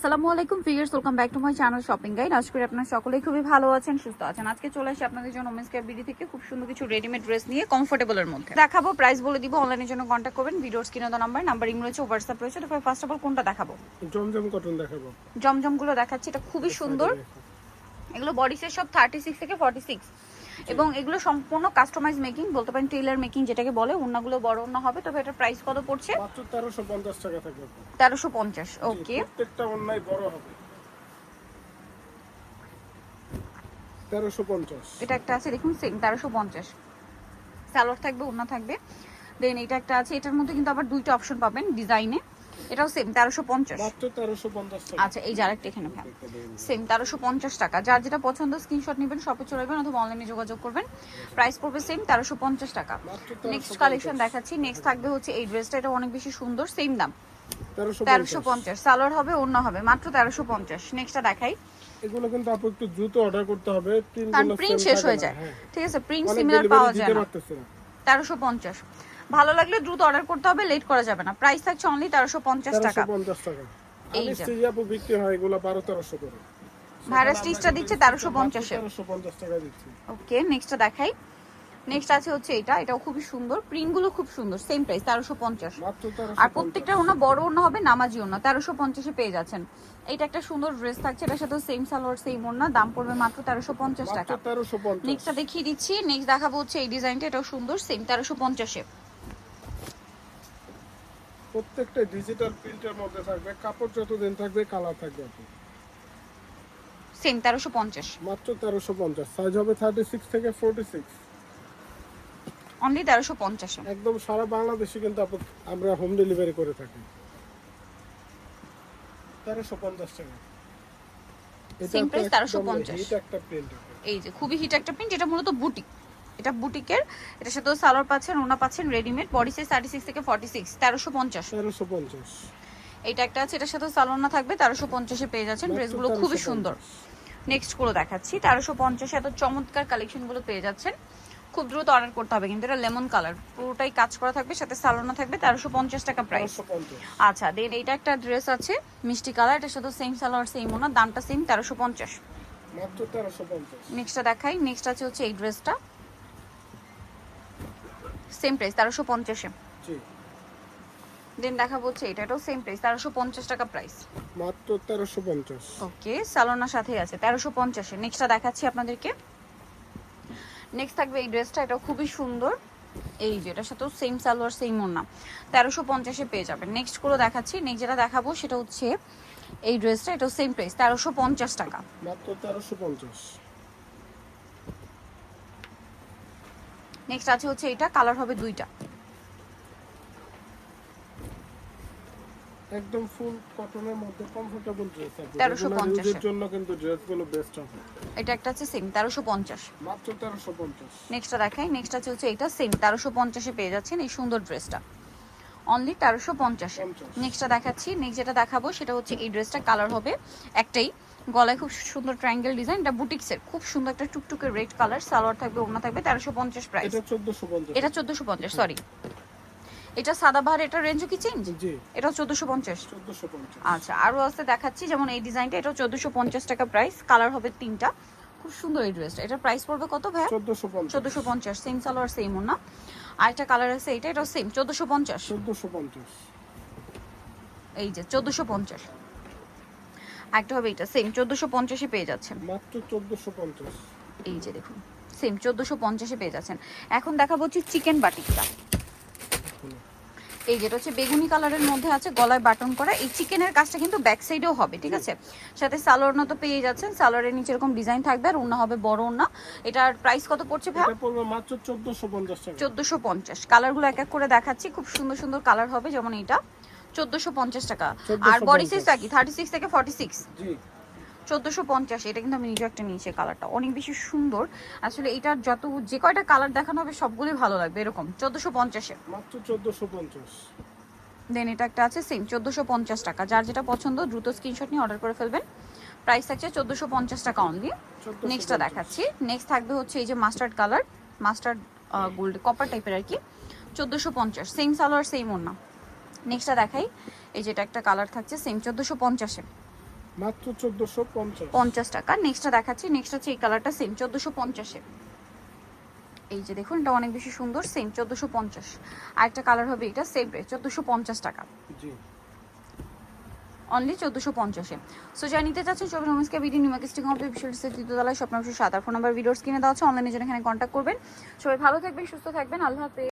আসসালামু আলাইকুম figures welcome back to my channel shopping guide আজ করে আপনারা সকলেই খুবই ভালো আছেন সুস্থ আছেন। আজকে চলে আসি আপনাদের জন্য ওমেন্স কেয়ার বিডি থেকে খুব সুন্দর কিছু রেডিমেড ড্রেস নিয়ে কমফোর্টেবলের মধ্যে। দেখাবো প্রাইস বলে দিব অনলাইনের জন্য কন্ট্যাক্ট করবেন। ভিডিওর স্ক্রিনে দেওয়া নাম্বার নাম্বার রয়েছে হোয়াটসঅ্যাপ রয়েছে। তো ফার্স্ট অফ অল কোনটা দেখাবো? জমজম কটন দেখাবো। জমজমগুলো দেখাচ্ছি এটা খুবই সুন্দর। এগুলো বডি সাইজ সব থার্টি সিক্স থেকে ফর্টি সিক্স এবং এগুলো সম্পূর্ণ কাস্টমাইজ মেকিং বলতে পারেন টেলার মেকিং যেটাকে বলে ওনাগুলো বড় ওনা হবে তবে এটার প্রাইস কত পড়ছে? মাত্র তেরোশো পঞ্চাশ টাকা থাকবে। তেরোশো পঞ্চাশ ওকে প্রত্যেকটা অন্যায় বড় হবে। তেরোশো পঞ্চাশ। এটা একটা আছে দেখুন সেম তেরোশো পঞ্চাশ। স্যালোয়ার থাকবে ওনা থাকবে। দেন এটা একটা আছে এটার মধ্যে কিন্তু আবার দুইটা অপশন পাবেন ডিজাইনে এটাও সেম তেরোশো পঞ্চাশ। আচ্ছা এই যার একটা এখানে সেম তেরোশো পঞ্চাশ টাকা। যার যেটা পছন্দ স্ক্রিনশট নেবেন শপে চলে যাবেন অথবা অনলাইনে যোগাযোগ করবেন। প্রাইস পড়বে সেম তেরোশো পঞ্চাশ টাকা। নেক্সট কালেকশন দেখাচ্ছি। নেক্সট থাকবে হচ্ছে এই ড্রেসটা এটা অনেক বেশি সুন্দর সেম দাম। তেরোশো পঞ্চাশ। সালোয়ার হবে ওড়না হবে মাত্র তেরোশো পঞ্চাশ। নেক্সটটা দেখাই। এগুলো কিন্তু আপু একটু দ্রুত অর্ডার করতে হবে। প্রিন্ট প্রিন্ট শেষ হয়ে যায়। ঠিক আছে প্রিন্ট সিমিলার পাওয়া যায় না। তেরোশো পঞ্চাশ। ভালো লাগলে দ্রুত অর্ডার করতে হবে লেট করা যাবে না। প্রাইস থাকছে অনলি তেরোশো পঞ্চাশ টাকা। এই যে। বিক্রি হয় এগুলো বারো তেরোশো করে। ভাইরাস স্টিচটা দিচ্ছে তেরোশো পঞ্চাশে। ওকে নেক্সটটা দেখাই। নেক্সট আছে হচ্ছে এটা এটাও খুবই সুন্দর। প্রিন্টগুলো খুব সুন্দর সেম প্রাইস তেরোশো পঞ্চাশ। আর প্রত্যেকটা ওনা বড় ওনা হবে নামাজি ওনা তেরোশো পঞ্চাশে পেয়ে যাচ্ছেন। এইটা একটা সুন্দর ড্রেস থাকছে এটার সাথে সেম সালোয়ার সেম ওনা দাম পড়বে মাত্র তেরোশো পঞ্চাশ টাকা। নেক্সটটা দেখিয়ে দিচ্ছি নেক্সট দেখাবো হচ্ছে এই ডিজাইনটা এটাও সুন্দর সেম তেরোশো পঞ্চাশে। প্রত্যেকটা ডিজিটাল প্রিন্টের মধ্যে থাকবে কাপড় যতদিন থাকবে কালার থাকবে আপু সেম তেরোশো পঞ্চাশ। মাত্র তেরোশো পঞ্চাশ। সাইজ হবে থার্টি সিক্স থেকে ফোরটি সিক্স অনলি তেরোশো পঞ্চাশে একদম সারা বাংলাদেশে কিন্তু আমরা হোম ডেলিভারি করে থাকি। তেরোশো পঞ্চাশ টাকা। এটা Same তো price, 1350 hit একটা প্রিন্ট এই যে খুবই হিট একটা প্রিন্ট এটা মূলত বুটিক এটা বুটিকের এটা সাথেও সালোয়ার পাচ্ছেন ওনা পাচ্ছেন readymade body size thirty six থেকে ফর্টি সিক্স তেরোশো পঞ্চাশ। তেরোশো পঞ্চাশ। এইটা একটা আছে এটার সাথে সালোয়ার না থাকবে তেরোশো পঞ্চাশে পেয়ে যাচ্ছেন ড্রেসগুলো খুবই সুন্দর। নেক্সটগুলো দেখাচ্ছি তেরোশো পঞ্চাশে এত চমৎকার কালেকশনগুলো পেয়ে যাচ্ছেন। খুব দ্রুত অর্ডার করতে হবে কিন্তু এটা লেমন কালার পুরোটাই কাজ করা থাকবে সাথে সালোয়ার না থাকবে তেরোশো পঞ্চাশ টাকা প্রাইস আচ্ছা দেন এইটা একটা ড্রেস আছে মিষ্টি কালার এটার সাথে সেম সালোয়ার সেম ওনা দামটা সেম তেরোশো পঞ্চাশ। নেক্সটটা দেখাই নেক্সট আছে হচ্ছে এই ড্রেসটা সেম প্রাইস তেরোশো পঞ্চাশে। দেন দেখাবো হচ্ছে এটা এটাও সেম প্রাইস তেরোশো পঞ্চাশ টাকা প্রাইস মাত্র তেরোশো পঞ্চাশ। ওকে সালোনার সাথেই আছে তেরোশো পঞ্চাশে। নেক্সটটা দেখাচ্ছি আপনাদেরকে। নেক্সট থাকবে এই ড্রেসটা এটাও খুবই সুন্দর। এই যে এটার সাথেও সেম সালোয়ার সেম ওনা তেরোশো পঞ্চাশে পেয়ে যাবেন। নেক্সট করে দেখাচ্ছি নেক্সট যেটা দেখাবো সেটা হচ্ছে এই ড্রেসটা এটাও সেম প্রাইস তেরোশো পঞ্চাশ টাকা। মাত্র তেরোশো পঞ্চাশ। নেক্সট আছে হচ্ছে এটা কালার হবে দুইটা। একদম ফুল কটনের মধ্যে কমফোর্টেবল ড্রেস আছে 1350 এর জন্য কিন্তু ড্রেসগুলো বেস্ট হবে। এটা একটা আছে সেম তেরোশো পঞ্চাশ। মাত্র তেরোশো পঞ্চাশ। নেক্সটটা দেখাই নেক্সট আছে হচ্ছে এটা সেম তেরোশো পঞ্চাশে পেয়ে যাচ্ছেন এই সুন্দর ড্রেসটা অনলি তেরোশো পঞ্চাশে। নেক্সটটা দেখাচ্ছি নেক্সট যেটা দেখাবো সেটা হচ্ছে এই ড্রেসটা কালার হবে একটাই। গলায় খুব সুন্দর ট্রায়াঙ্গেল ডিজাইন এটা বুটিক্সের খুব সুন্দর একটা টুকটুকে রেড কালার সালোয়ার থাকবে ওড়না থাকবে তেরোশো পঞ্চাশ প্রাইস এটা চোদ্দশো পঞ্চাশ। এটা সরি এটা সাদাবাহার এটা রেঞ্জও কি চেঞ্জ জি। এটাও চোদ্দোশো পঞ্চাশ। আচ্ছা আরও আছে দেখাচ্ছি যেমন এই ডিজাইনটা এটা চোদ্দোশো পঞ্চাশ টাকা প্রাইস কালার হবে তিনটা। খুব সুন্দর এই ড্রেসটা এটার প্রাইস পড়বে কত ভাইয়া? চোদ্দশো পঞ্চাশ। চোদ্দোশো পঞ্চাশ সেম সালোয়ার সেম না আরেকটা কালার আছে এটা এটাও সেম চোদ্দোশো পঞ্চাশ। চোদ্দশো পঞ্চাশ। এই যে চোদ্দোশো পঞ্চাশ। একটা হবে এটা সেম চোদ্দোশো পঞ্চাশে পেয়ে যাচ্ছেন। মাত্র চোদ্দশো পঞ্চাশ। এই যে দেখুন সেম চোদ্দোশো পঞ্চাশে পেয়ে যাচ্ছেন। এখন দেখাবো হচ্ছে চিকেন বাটিকটা। এই যেটা হচ্ছে বেগুনি কালারের মধ্যে আছে গলায় বাটন করা। এই চিকেনের কাজটা কিন্তু ব্যাক সাইডেও হবে ঠিক আছে? সাথে সালোয়ার তো পেয়ে যাচ্ছেন। সালোয়ারের নিচে এরকম ডিজাইন থাকবে আর ওনা হবে বড় ওনা এটার প্রাইস কত পড়ছে ভাই? পড়বে মাত্র চোদ্দশো পঞ্চাশ টাকা। চোদ্দোশো পঞ্চাশ। কালারগুলো এক এক করে দেখাচ্ছি। খুব সুন্দর সুন্দর কালার হবে যেমন এটা। চোদ্দোশো পঞ্চাশ টাকা। আর বডি 1450 সাইজটা কি থার্টি সিক্স থেকে ফর্টি সিক্স চোদ্দোশো পঞ্চাশ এটা কিন্তু আমি নিজে একটা নিয়েছি কালারটা অনেক বেশি সুন্দর। আসলে এটার যত যে কয়টা কালার দেখানো হবে সবগুলোই ভালো লাগবে এরকম। চোদ্দোশো পঞ্চাশে। মাত্র চোদ্দশো পঞ্চাশ। দেন এটা একটা আছে সেম চোদ্দোশো পঞ্চাশ টাকা। যার যেটা পছন্দ দ্রুত স্ক্রিনশট নিয়ে অর্ডার করে ফেলবেন। প্রাইস থাকছে চোদ্দোশো পঞ্চাশ টাকা অনলি 1450 নেক্সটটা দেখাচ্ছি। নেক্সট থাকবে হচ্ছে এই যে mustard colour mustard gold copper টাইপের আর কি। চোদ্দোশো পঞ্চাশ সেম সালোয়ার সেম ওনা নেক্সটটা দেখাই। এই যেটা একটা কালার থাকছে সেম চোদ্দোশো পঞ্চাশে। মাত্র চোদ্দশো পঞ্চাশ। টাকা নেক্সটটা দেখাচ্ছি? নেক্সট হচ্ছে এই কালারটা সেম চোদ্দোশো পঞ্চাশে। এই যে দেখুন এটা অনেক বেশি সুন্দর সেম চোদ্দোশো পঞ্চাশ। আর একটা কালার হবে এটা সেম রেট চোদ্দোশো পঞ্চাশ টাকা। জি। অনলি চোদ্দোশো পঞ্চাশে। সো যা নিতে চাচ্ছেন ছবি নমস্কার বিডি নিউমার্কেস্টিং হবে বিশাল তৃতীয়তলায় স্বপ্ন সাত আর ফোন নাম্বার ভিডিওস কিনে দেওয়া হচ্ছে অনলাইনে জন্য এখানে কন্ট্যাক্ট করবেন। সবাই ভালো থাকবেন সুস্থ থাকবেন। আল্লাহ হাফেজ।